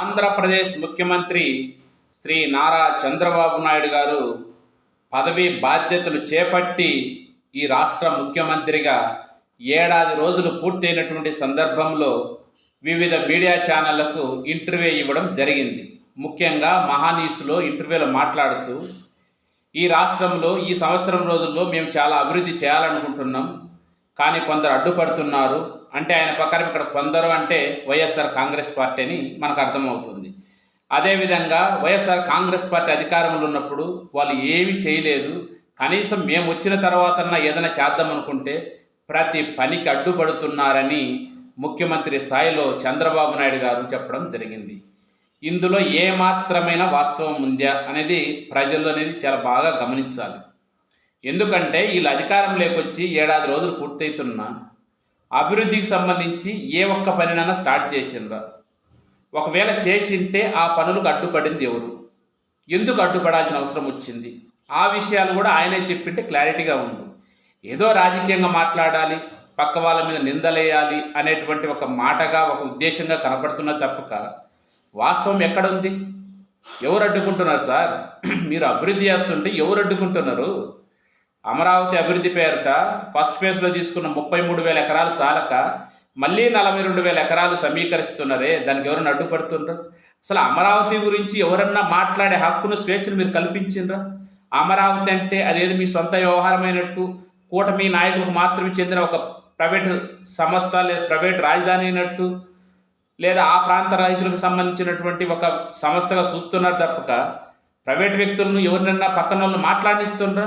ఆంధ్రప్రదేశ్ ముఖ్యమంత్రి శ్రీ నారా చంద్రబాబు నాయుడు గారు పదవీ బాధ్యతలు చేపట్టి ఈ రాష్ట్ర ముఖ్యమంత్రిగా ఏడాది రోజులు పూర్తయినటువంటి సందర్భంలో వివిధ మీడియా ఛానళ్ళకు ఇంటర్వ్యూ ఇవ్వడం జరిగింది. ముఖ్యంగా మహానీస్లో ఇంటర్వ్యూలో మాట్లాడుతూ ఈ రాష్ట్రంలో ఈ సంవత్సరం రోజుల్లో మేము చాలా అభివృద్ధి చేయాలనుకుంటున్నాం. కానీ కొందరు అడ్డుపడుతున్నారు. అంటే ఆయన ప్రకారం ఇక్కడ కొందరు అంటే వైఎస్ఆర్ కాంగ్రెస్ పార్టీ అని మనకు అర్థమవుతుంది. అదేవిధంగా వైఎస్ఆర్ కాంగ్రెస్ పార్టీ అధికారంలో ఉన్నప్పుడు వాళ్ళు ఏమీ చేయలేదు. కనీసం మేము వచ్చిన తర్వాత ఏదైనా చేద్దాం అనుకుంటే ప్రతి పనికి అడ్డుపడుతున్నారని ముఖ్యమంత్రి స్థాయిలో చంద్రబాబు నాయుడు గారు చెప్పడం జరిగింది. ఇందులో ఏమాత్రమైన వాస్తవం ఉందా అనేది ప్రజలు అనేది చాలా బాగా గమనించాలి. ఎందుకంటే వీళ్ళు అధికారం లేకొచ్చి ఏడాది రోజులు పూర్తవుతున్నా అభివృద్ధికి సంబంధించి ఏ ఒక్క పనినైనా స్టార్ట్ చేసిండ్రా. ఒకవేళ చేసింటే ఆ పనులకు అడ్డుపడింది ఎవరు? ఎందుకు అడ్డుపడాల్సిన అవసరం వచ్చింది? ఆ విషయాలు కూడా ఆయనే చెప్పింటే క్లారిటీగా ఉండు. ఏదో రాజకీయంగా మాట్లాడాలి పక్క వాళ్ళ మీద నిందలేయాలి అనేటువంటి ఒక మాటగా ఒక ఉద్దేశంగా కనపడుతున్న తప్పక. వాస్తవం ఎక్కడ ఉంది ఎవరు అడ్డుకుంటున్నారు సార్? మీరు అభివృద్ధి చేస్తుంటే ఎవరు అడ్డుకుంటున్నారు? అమరావతి అభివృద్ధి పేరిట ఫస్ట్ ఫేజ్లో తీసుకున్న ముప్పై మూడు వేల ఎకరాలు చాలక మళ్ళీ నలభై రెండు వేల ఎకరాలు సమీకరిస్తున్నారే దానికి ఎవరైనా అడ్డుపడుతుండ్రా అసలు అమరావతి గురించి ఎవరన్నా మాట్లాడే హక్కును స్వేచ్ఛను మీరు కల్పించిండ్రా? అమరావతి అంటే అదేది మీ సొంత వ్యవహారమైనట్టు కూటమి నాయకులకు మాత్రమే చెందిన ఒక ప్రైవేట్ సంస్థ లేదా ప్రైవేట్ రాజధాని అయినట్టు లేదా ఆ ప్రాంత రైతులకు సంబంధించినటువంటి ఒక సంస్థగా చూస్తున్నారు తప్పక. ప్రైవేట్ వ్యక్తులను ఎవరినన్నా పక్కన వాళ్ళు మాట్లాడిస్తుండ్రా?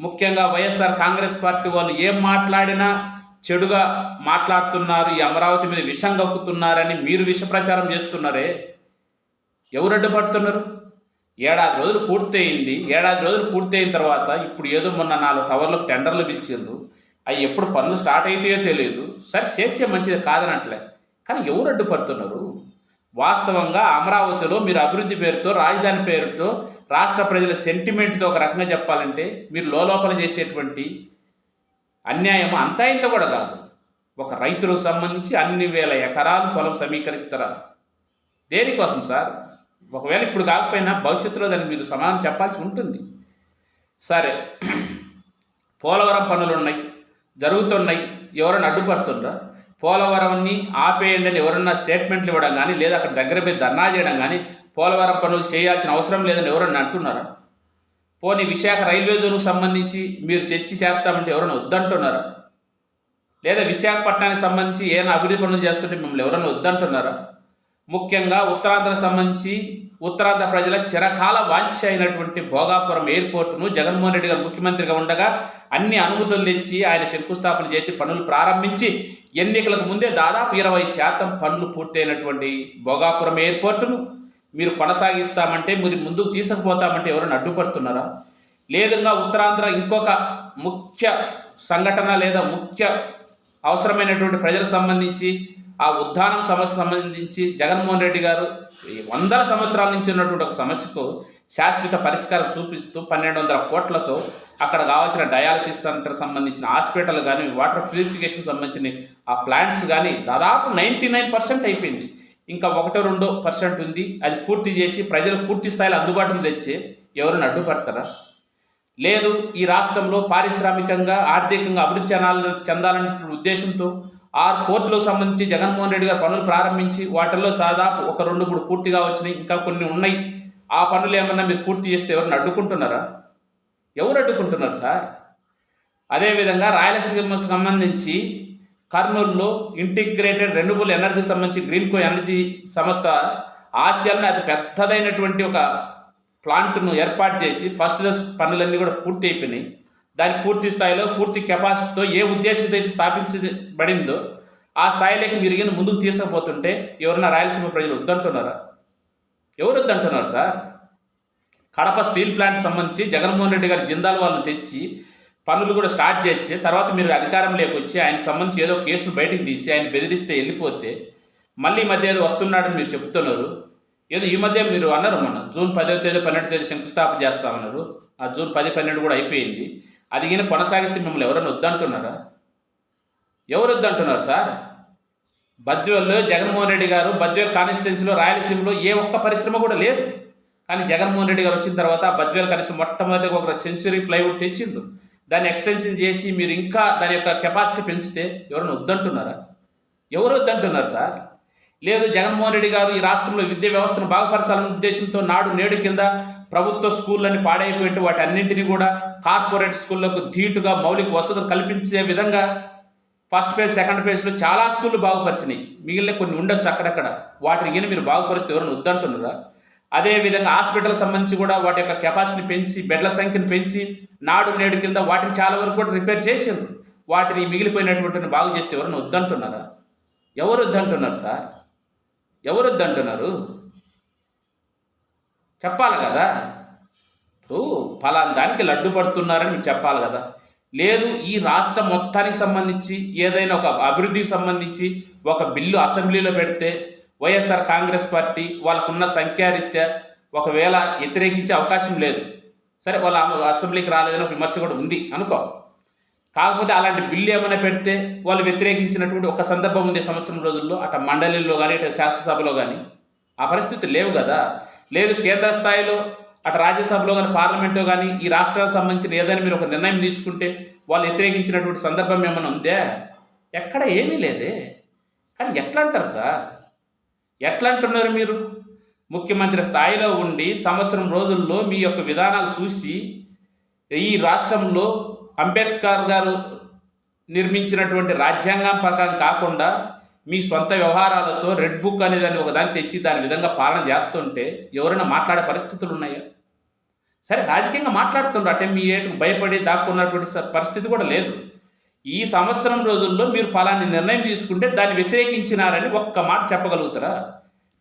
ముఖ్యంగా వైఎస్ఆర్ కాంగ్రెస్ పార్టీ వాళ్ళు ఏం మాట్లాడినా చెడుగా మాట్లాడుతున్నారు ఈ అమరావతి మీద విషం కక్కుతున్నారని మీరు విష ప్రచారం చేస్తున్నారే? ఎవరు అడ్డుపడుతున్నారు? ఏడాది రోజులు పూర్తయింది. ఏడాది రోజులు పూర్తయిన తర్వాత ఇప్పుడు ఏదో మొన్న నాలుగు టవర్లకు టెండర్లు పిలిచిండ్రు. అవి ఎప్పుడు పనులు స్టార్ట్ అవుతాయో తెలియదు. సరే చేర్చే మంచిది కాదనట్లే. కానీ ఎవరు అడ్డుపడుతున్నారు? వాస్తవంగా అమరావతిలో మీరు అభివృద్ధి పేరుతో రాజధాని పేరుతో రాష్ట్ర ప్రజల సెంటిమెంట్తో ఒక రకంగా చెప్పాలంటే మీరు లోపల చేసేటువంటి అన్యాయం అంతా ఇంత కూడా కాదు. ఒక రైతులకు సంబంధించి అన్ని వేల ఎకరాలు పొలం సమీకరిస్తారా? దేనికోసం సార్? ఒకవేళ ఇప్పుడు కాకపోయినా భవిష్యత్తులో దానికి మీరు సమాధానం చెప్పాల్సి ఉంటుంది. సరే పోలవరం పనులు ఉన్నాయి జరుగుతున్నాయి ఎవరైనా అడ్డుపడుతుండ్రా పోలవరంని ఆపేయండి అని ఎవరన్నా స్టేట్మెంట్లు ఇవ్వడం కానీ లేదా అక్కడ దగ్గర పోయి ధర్నా చేయడం కానీ పోలవరం పనులు చేయాల్సిన అవసరం లేదని ఎవరన్నా అంటున్నారా? పోనీ విశాఖ రైల్వే జోన్కు సంబంధించి మీరు తెచ్చి చేస్తామంటే ఎవరైనా వద్దంటున్నారా? లేదా విశాఖపట్నానికి సంబంధించి ఏమైనా అభివృద్ధి పనులు చేస్తుంటే మిమ్మల్ని ఎవరైనా వద్దంటున్నారా? ముఖ్యంగా ఉత్తరాంధ్రకు సంబంధించి ఉత్తరాంధ్ర ప్రజల చిరకాల వాంఛ అయినటువంటి భోగాపురం ఎయిర్పోర్టును జగన్మోహన్ రెడ్డి గారు ముఖ్యమంత్రిగా ఉండగా అన్ని అనుమతులు తెచ్చి ఆయన శంకుస్థాపన చేసి పనులు ప్రారంభించి ఎన్నికలకు ముందే దాదాపు ఇరవై శాతం పనులు పూర్తయినటువంటి భోగాపురం ఎయిర్పోర్టును మీరు కొనసాగిస్తామంటే మీరు ముందుకు తీసుకుపోతామంటే ఎవరైనా అడ్డుపడుతున్నారా? లేదంగా ఉత్తరాంధ్ర ఇంకొక ముఖ్య సంఘటన లేదా ముఖ్య అవసరమైనటువంటి ప్రజలకు సంబంధించి ఆ ఉద్దానం సమస్య సంబంధించి జగన్మోహన్ రెడ్డి గారు ఈ వందల సంవత్సరాల నుంచి ఉన్నటువంటి ఒక సమస్యకు శాశ్వత పరిష్కారం చూపిస్తూ పన్నెండు వందల కోట్లతో అక్కడ కావాల్సిన డయాలసిస్ సెంటర్ సంబంధించిన హాస్పిటల్ కానీ వాటర్ ప్యూరిఫికేషన్ సంబంధించిన ఆ ప్లాంట్స్ కానీ దాదాపు నైంటీ నైన్ పర్సెంట్ అయిపోయింది. ఇంకా ఒకటో రెండో పర్సెంట్ ఉంది. అది పూర్తి చేసి ప్రజలకు పూర్తి స్థాయిలో అందుబాటులో తెచ్చి ఎవరైనా అడ్డుపడతారా? లేదు ఈ రాష్ట్రంలో పారిశ్రామికంగా ఆర్థికంగా అభివృద్ధి చెందాలని చెందాలనే ఉద్దేశంతో ఆ ఫోర్ట్లకు సంబంధించి జగన్మోహన్ రెడ్డి గారు పనులు ప్రారంభించి వాటిల్లో దాదాపు ఒక రెండు మూడు పూర్తిగా వచ్చినాయి ఇంకా కొన్ని ఉన్నాయి. ఆ పనులు ఏమన్నా మీరు పూర్తి చేస్తే ఎవరిని అడ్డుకుంటున్నారా? ఎవరు అడ్డుకుంటున్నారు సార్? అదేవిధంగా రాయలసీమకు సంబంధించి కర్నూలులో ఇంటిగ్రేటెడ్ రెన్యూబుల్ ఎనర్జీకి సంబంధించి గ్రీన్ కో ఎనర్జీ సంస్థ ఆసియాలోనే అతి పెద్దదైనటువంటి ఒక ప్లాంట్ను ఏర్పాటు చేసి ఫస్ట్ దశ పనులన్నీ కూడా పూర్తి అయిపోయినాయి. దాని పూర్తి స్థాయిలో పూర్తి కెపాసిటీతో ఏ ఉద్దేశంతో అయితే స్థాపించబడిందో ఆ స్థాయిలోకి మీరు ఈయన ముందుకు తీసుకుపోతుంటే ఎవరన్నా రాయలసీమ ప్రజలు వద్దంటున్నారా? ఎవరు వద్దంటున్నారు సార్? కడప స్టీల్ ప్లాంట్ సంబంధించి జగన్మోహన్ రెడ్డి గారి జిందాల్ వాళ్ళని తెచ్చి పనులు కూడా స్టార్ట్ చేసి తర్వాత మీరు అధికారం లేకొచ్చి ఆయనకు సంబంధించి ఏదో కేసును బయటకు తీసి ఆయన బెదిరిస్తే వెళ్ళిపోతే మళ్ళీ మధ్య ఏదో వస్తున్నాడని మీరు చెప్తున్నారు. ఏదో ఈ మధ్య మీరు అన్నారు మొన్న జూన్ పదో తేదీ పన్నెండు తేదీ శంకుస్థాపన చేస్తామన్నారు. ఆ జూన్ పది పన్నెండు కూడా అయిపోయింది. అది కానీ కొనసాగిస్తే మిమ్మల్ని ఎవరైనా వద్దంటున్నారా? ఎవరు వద్దంటున్నారు సార్? బద్వేల్లో జగన్మోహన్ రెడ్డి గారు బద్వేల్ కాన్స్టిట్యున్సీలో రాయలసీమలో ఏ ఒక్క పరిశ్రమ కూడా లేదు. కానీ జగన్మోహన్ రెడ్డి గారు వచ్చిన తర్వాత బద్వేల్ కనీసం మొట్టమొదటి ఒక సెంచురీ ఫ్లైవుడ్ తెచ్చిండు. దాన్ని ఎక్స్టెన్షన్ చేసి మీరు ఇంకా దాని యొక్క కెపాసిటీ పెంచితే ఎవరైనా వద్దంటున్నారా? ఎవరు వద్దంటున్నారు సార్? లేదు జగన్మోహన్ రెడ్డి గారు ఈ రాష్ట్రంలో విద్యా వ్యవస్థను బాగుపరచాలనే ఉద్దేశంతో నాడు నేడు కింద ప్రభుత్వ స్కూళ్ళని పాడైపోయి వాటి అన్నింటినీ కూడా కార్పొరేట్ స్కూళ్ళకు ధీటుగా మౌలిక వసతులు కల్పించే విధంగా ఫస్ట్ ఫేజ్ సెకండ్ ఫేజ్లో చాలా స్కూళ్ళు బాగుపరిచినాయి. మిగిలిన కొన్ని ఉండొచ్చు అక్కడక్కడ. వాటిని గిని మీరు బాగుపరిస్తే ఎవరైనా వద్దంటున్నారా? అదేవిధంగా హాస్పిటల్ సంబంధించి కూడా వాటి యొక్క కెపాసిటీని పెంచి బెడ్ల సంఖ్యను పెంచి నాడు నేడు కింద వాటిని చాలా వరకు కూడా రిపేర్ చేసారు వాటిని మిగిలిపోయినటువంటి బాగు చేస్తే ఎవరైనా వద్దంటున్నారా? ఎవరు వద్దంటున్నారు సార్? ఎవరు అంటున్నారు చెప్పాలి కదా. ఇప్పుడు ఫలానా దానికి లడ్డు పడుతున్నారని మీరు చెప్పాలి కదా. లేదు ఈ రాష్ట్ర మొత్తానికి సంబంధించి ఏదైనా ఒక అభివృద్ధికి సంబంధించి ఒక బిల్లు అసెంబ్లీలో పెడితే వైఎస్ఆర్ కాంగ్రెస్ పార్టీ వాళ్ళకున్న సంఖ్యారీత్యా ఒకవేళ వ్యతిరేకించే అవకాశం లేదు. సరే వాళ్ళ అసెంబ్లీకి రాలేదని ఒక విమర్శ కూడా ఉంది అనుకో. కాకపోతే అలాంటి బిల్లు ఏమైనా పెడితే వాళ్ళు వ్యతిరేకించినటువంటి ఒక సందర్భం ఉంది సంవత్సరం రోజుల్లో అటు మండలిలో కానీ ఇటు శాసనసభలో కానీ ఆ పరిస్థితి లేవు కదా. లేదు కేంద్ర స్థాయిలో అటు రాజ్యసభలో కానీ పార్లమెంట్లో కానీ ఈ రాష్ట్రాలకు సంబంధించిన ఏదైనా మీరు ఒక నిర్ణయం తీసుకుంటే వాళ్ళు వ్యతిరేకించినటువంటి సందర్భం ఏమైనా ఉందే? ఎక్కడ ఏమీ లేదే. కానీ ఎట్లా అంటారు సార్? ఎట్లా అంటున్నారు మీరు? ముఖ్యమంత్రి స్థాయిలో ఉండి సంవత్సరం రోజుల్లో మీ యొక్క విధానాలు చూసి ఈ రాష్ట్రంలో అంబేద్కర్ గారు నిర్మించినటువంటి రాజ్యాంగం ప్రకారం కాకుండా మీ సొంత వ్యవహారాలతో రెడ్ బుక్ అనే దాన్ని ఒకదాన్ని తెచ్చి దాని విధంగా పాలన చేస్తుంటే ఎవరైనా మాట్లాడే పరిస్థితులు ఉన్నాయా? సరే రాజకీయంగా మాట్లాడుతుండ్రు. అంటే మీ ఏటు భయపడి దాక్కున్నటువంటి పరిస్థితి కూడా లేదు. ఈ సంవత్సరం రోజుల్లో మీరు ఫలాని నిర్ణయం తీసుకుంటే దాన్ని వ్యతిరేకించినారని ఒక్క మాట చెప్పగలుగుతారా?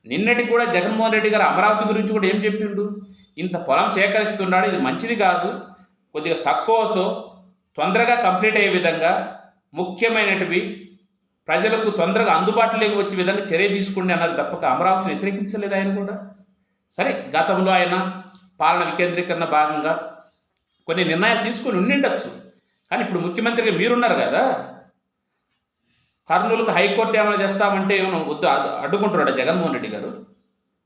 నిన్నటి కూడా జగన్మోహన్ రెడ్డి గారు అమరావతి గురించి కూడా ఏం చెప్పిండు? ఇంత పొలం సేకరిస్తున్నాడు ఇది మంచిది కాదు. కొద్దిగా తక్కువతో తొందరగా కంప్లీట్ అయ్యే విధంగా ముఖ్యమైనటివి ప్రజలకు తొందరగా అందుబాటులోకి వచ్చే విధంగా చర్య తీసుకోండి అన్నది తప్పక అమరావతిని వ్యతిరేకించలేదు ఆయన కూడా. సరే గతంలో ఆయన పాలన వికేంద్రీకరణ భాగంగా కొన్ని నిర్ణయాలు తీసుకొని ఉండిండొచ్చు. కానీ ఇప్పుడు ముఖ్యమంత్రిగా మీరున్నారు కదా. కర్నూలుకు హైకోర్టు ఏమైనా చేస్తామంటే ఏమైనా వద్దు అడ్డు- అడ్డుకుంటున్నాడు జగన్మోహన్ రెడ్డి గారు?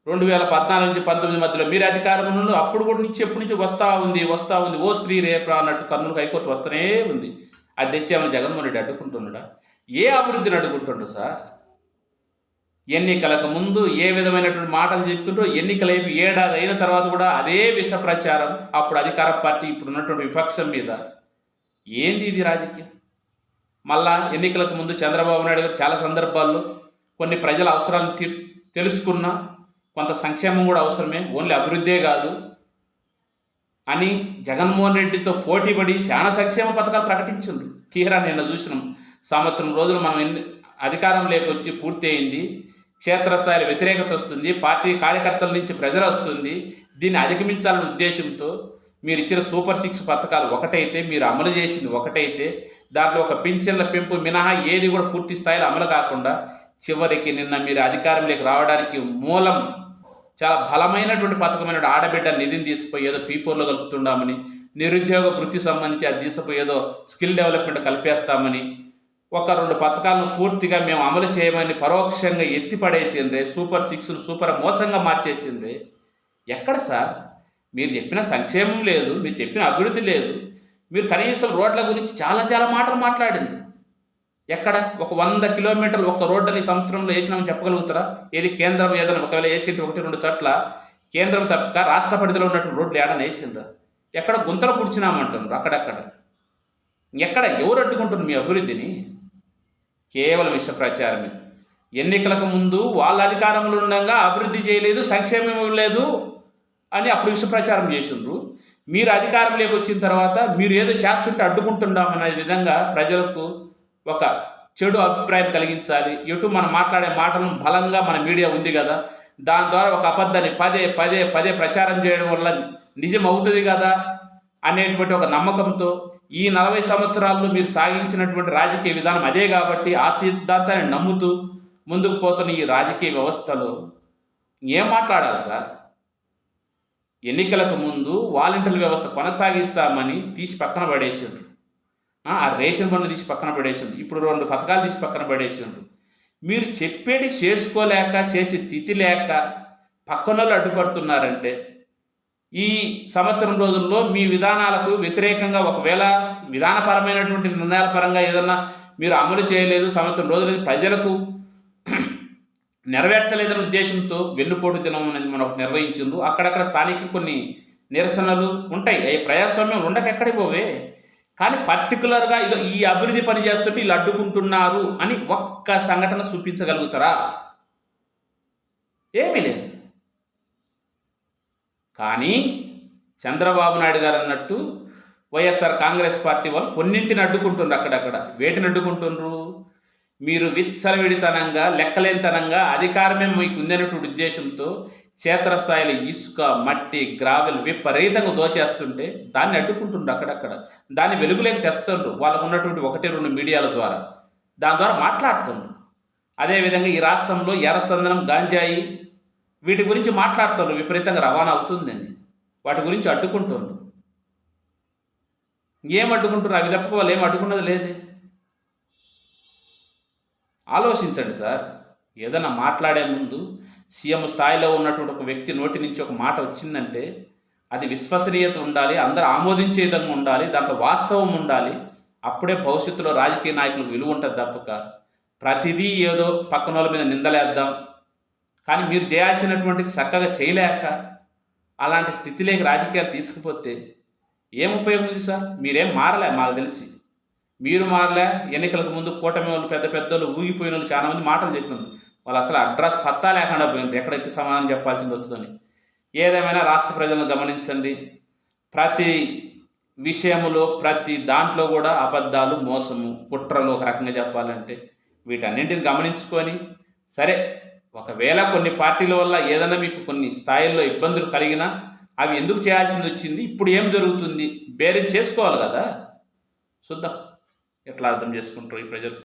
రెండు వేల పద్నాలుగు నుంచి పంతొమ్మిది మధ్యలో మీరు అధికారంలో అప్పుడు కూడా నుంచి ఎప్పటి నుంచి వస్తూ ఉంది వస్తూ ఉంది. ఓ స్త్రీ రేప్రా అన్నట్టు కర్నూలు హైకోర్టు వస్తూనే ఉంది. అది తెచ్చి ఏమైనా జగన్మోహన్ రెడ్డి అడ్డుకుంటున్నాడా? ఏ అభివృద్ధిని అడ్డుకుంటుండ్రు సార్? ఎన్నికలకు ముందు ఏ విధమైనటువంటి మాటలు చెప్తుండ్రో ఎన్నికలైపు ఏడాది అయిన తర్వాత కూడా అదే విష ప్రచారం అప్పుడు అధికార పార్టీ ఇప్పుడు ఉన్నటువంటి విపక్షం మీద. ఏంది ఇది రాజకీయం? మళ్ళా ఎన్నికలకు ముందు చంద్రబాబు నాయుడు గారు చాలా సందర్భాల్లో కొన్ని ప్రజల అవసరాలను తీర్ తెలుసుకున్నా కొంత సంక్షేమం కూడా అవసరమే ఓన్లీ అభివృద్ధే కాదు అని జగన్మోహన్ రెడ్డితో పోటీపడి చాలా సంక్షేమ పథకాలు ప్రకటించిండు తీరా నిన్న చూసినాం. సంవత్సరం రోజులు మనం ఎన్ని అధికారం లేకొచ్చి పూర్తి అయింది క్షేత్రస్థాయిలో వ్యతిరేకత వస్తుంది పార్టీ కార్యకర్తల నుంచి ప్రజలు వస్తుంది. దీన్ని అధిగమించాలనే ఉద్దేశంతో మీరు ఇచ్చిన సూపర్ సిక్స్ పథకాలు ఒకటైతే మీరు అమలు చేసింది ఒకటైతే దాంట్లో ఒక పింఛన్ల పెంపు మినహా ఏది కూడా పూర్తి స్థాయిలో అమలు కాకుండా చివరికి నిన్న మీరు అధికారంలోకి రావడానికి మూలం చాలా బలమైనటువంటి పథకమైన ఆడబిడ్డ నిధిని తీసుకుపోయి ఏదో పీపోర్లో కలుపుతుండామని నిరుద్యోగ వృత్తి సంబంధించి అది తీసుకుపోయి ఏదో స్కిల్ డెవలప్మెంట్ కలిపేస్తామని ఒక రెండు పథకాలను పూర్తిగా మేము అమలు చేయమని పరోక్షంగా ఎత్తిపడేసింది సూపర్ సిక్స్ సూపర్ మోసంగా మార్చేసింది. ఎక్కడ సార్? మీరు చెప్పిన సంక్షేమం లేదు మీరు చెప్పిన అభివృద్ధి లేదు. మీరు కనీసం రోడ్ల గురించి చాలా చాలా మాటలు మాట్లాడింది. ఎక్కడ? ఒక వంద కిలోమీటర్లు ఒక రోడ్డుని సంవత్సరంలో వేసినామని చెప్పగలుగుతారా? ఏది కేంద్రం ఏదైనా ఒకవేళ వేసింటి ఒకటి రెండు చోట్ల కేంద్రం తప్పక రాష్ట్ర పరిధిలో ఉన్నటువంటి రోడ్లు ఏడని వేసిండ్రా? ఎక్కడ గుంతలు కూర్చున్నామంటున్నారు అక్కడక్కడ. ఎక్కడ ఎవరు అడ్డుకుంటున్నారు మీ అభివృద్ధిని? కేవలం ఇష్ట ప్రచారమే ఎన్నికలకు ముందు వాళ్ళ అధికారంలో ఉండగా అభివృద్ధి చేయలేదు సంక్షేమం లేదు అని అప్పుడు విష ప్రచారం చేసిండ్రు. మీరు అధికారంలోకి వచ్చిన తర్వాత మీరు ఏదో శాచుంటే అడ్డుకుంటున్నామనే విధంగా ప్రజలకు ఒక చెడు అభిప్రాయం కలిగించాలి. ఎటు మనం మాట్లాడే మాటలను బలంగా మన మీడియా ఉంది కదా దాని ద్వారా ఒక అబద్ధాన్ని పదే పదే పదే ప్రచారం చేయడం వల్ల నిజం అవుతుంది కదా అనేటువంటి ఒక నమ్మకంతో ఈ నలభై సంవత్సరాల్లో మీరు సాగించినటువంటి రాజకీయ విధానం అదే కాబట్టి ఆ సిద్ధాంతాన్ని నమ్ముతూ ముందుకు పోతున్న ఈ రాజకీయ వ్యవస్థలో ఏం మాట్లాడాలి సార్? ఎన్నికలకు ముందు వాలంటీర్ వ్యవస్థ కొనసాగిస్తామని తీసి పక్కన పడేసారు ఆ రేషన్ బండ్లు తీసి పక్కన పడేసిండు ఇప్పుడు రెండు పథకాలు తీసి పక్కన పడేసిండు మీరు చెప్పేటి చేసుకోలేక చేసే స్థితి లేక పక్కన వాళ్ళు అడ్డుపడుతున్నారంటే ఈ సంవత్సరం రోజుల్లో మీ విధానాలకు వ్యతిరేకంగా ఒకవేళ విధానపరమైనటువంటి నిర్ణయాల పరంగా ఏదన్నా మీరు అమలు చేయలేదు సంవత్సరం రోజులు ప్రజలకు నెరవేర్చలేదనే ఉద్దేశంతో వెన్నుపోటు దినం అనేది మనం ఒకటి నిర్వహించింది అక్కడక్కడ స్థానిక కొన్ని నిరసనలు ఉంటాయి. అవి ప్రజాస్వామ్యం ఉండక ఎక్కడికి పోవే. కానీ పర్టికులర్గా ఇదో ఈ అభివృద్ధి పని చేస్తుంటే వీళ్ళు అడ్డుకుంటున్నారు అని ఒక్క సంఘటన చూపించగలుగుతారా? ఏమీ లేదు. కానీ చంద్రబాబు నాయుడు గారు అన్నట్టు వైఎస్ఆర్ కాంగ్రెస్ పార్టీ వాళ్ళు కొన్నింటిని అడ్డుకుంటున్నారు అక్కడక్కడ. వేటిని అడ్డుకుంటున్నారు మీరు విచ్చలవిడితనంగా లెక్కలేనితనంగా అధికారమే మీకు ఉందనేటువంటి ఉద్దేశంతో క్షేత్రస్థాయిలో ఇసుక మట్టి గ్రావెల్ విపరీతంగా దోషేస్తుంటే దాన్ని అడ్డుకుంటుండ్రు అక్కడక్కడ. దాన్ని వెలుగులోకి తెస్తుండ్రు. వాళ్ళకు ఉన్నటువంటి ఒకటి రెండు మీడియాల ద్వారా. దాని ద్వారా మాట్లాడుతుండ్రు. అదేవిధంగా ఈ రాష్ట్రంలో ఎర్రచందనం గాంజాయి వీటి గురించి మాట్లాడుతుండ్రు. విపరీతంగా రవాణా అవుతుందని. వాటి గురించి అడ్డుకుంటుండ్రు. ఏం అడ్డుకుంటున్నారు? అవి తప్ప వాళ్ళు ఏం అడ్డుకున్నది లేదే. ఆలోచించండి సార్. ఏదైనా మాట్లాడే ముందు సీఎం స్థాయిలో ఉన్నటువంటి ఒక వ్యక్తి నోటి నుంచి ఒక మాట వచ్చిందంటే అది విశ్వసనీయత ఉండాలి అందరు ఆమోదించే విధంగా ఉండాలి దాంట్లో వాస్తవం ఉండాలి అప్పుడే భవిష్యత్తులో రాజకీయ నాయకులకు విలువ ఉంటుంది తప్పక. ప్రతిదీ ఏదో పక్కన వాళ్ళ మీద నిందలేద్దాం. కానీ మీరు చేయాల్సినటువంటిది చక్కగా చేయలేక అలాంటి స్థితిలోకి రాజకీయాలు తీసుకుపోతే ఏం ఉపయోగం ఉంది సార్? మీరేం మారలే మాకు తెలిసి. మీరు మారలే ఎన్నికలకు ముందు కూటమి వాళ్ళు పెద్ద పెద్దోళ్ళు ఊగిపోయిన వాళ్ళు చాలామంది మాటలు చెప్పినారు. వాళ్ళు అసలు అడ్రస్ పత్తా లేకుండా పోయింది. ఎక్కడికి సమాధానం చెప్పాల్సింది వస్తుందని ఏదేమైనా రాష్ట్ర ప్రజలను గమనించండి. ప్రతి విషయములో ప్రతి దాంట్లో కూడా అబద్ధాలు మోసము కుట్రలు ఒక రకంగా చెప్పాలంటే వీటన్నింటిని గమనించుకొని సరే ఒకవేళ కొన్ని పార్టీల వల్ల ఏదైనా మీకు కొన్ని స్థాయిల్లో ఇబ్బందులు కలిగినా అవి ఎందుకు చేయాల్సింది వచ్చింది? ఇప్పుడు ఏం జరుగుతుంది? బేరీ చేసుకోవాలి కదా. చూద్దాం. ఎట్లా అర్థం చేసుకుంటారు ఈ ప్రజలు?